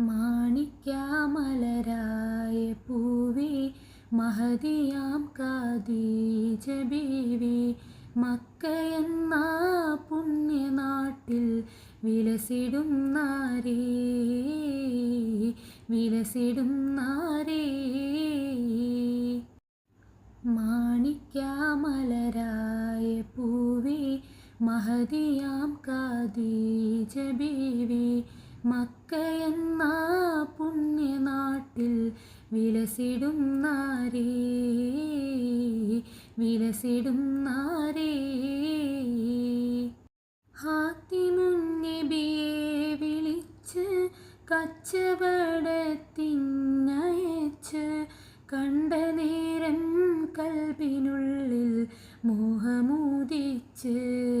മാണിക്യാമലരായ പൂവി മഹതിയാം കാതീജ ബീവി മക്കയെന്ന പുണ്യനാട്ടിൽ വിലസിടും നാരേ വിലസിടും നാരേ മാണിക്യാമലരായ പൂവി മഹതിയാം കാതീജ ബീവി മക്കയെന്ന പുണ്യനാട്ടിൽ വിലസിടും നാരേ. വിലസിടും നാരേ. വിളിച്ച് കച്ചവടത്തിനയച്ച് കണ്ട നേരം കൽവിനുള്ളിൽ മോഹമൂതിച്ച്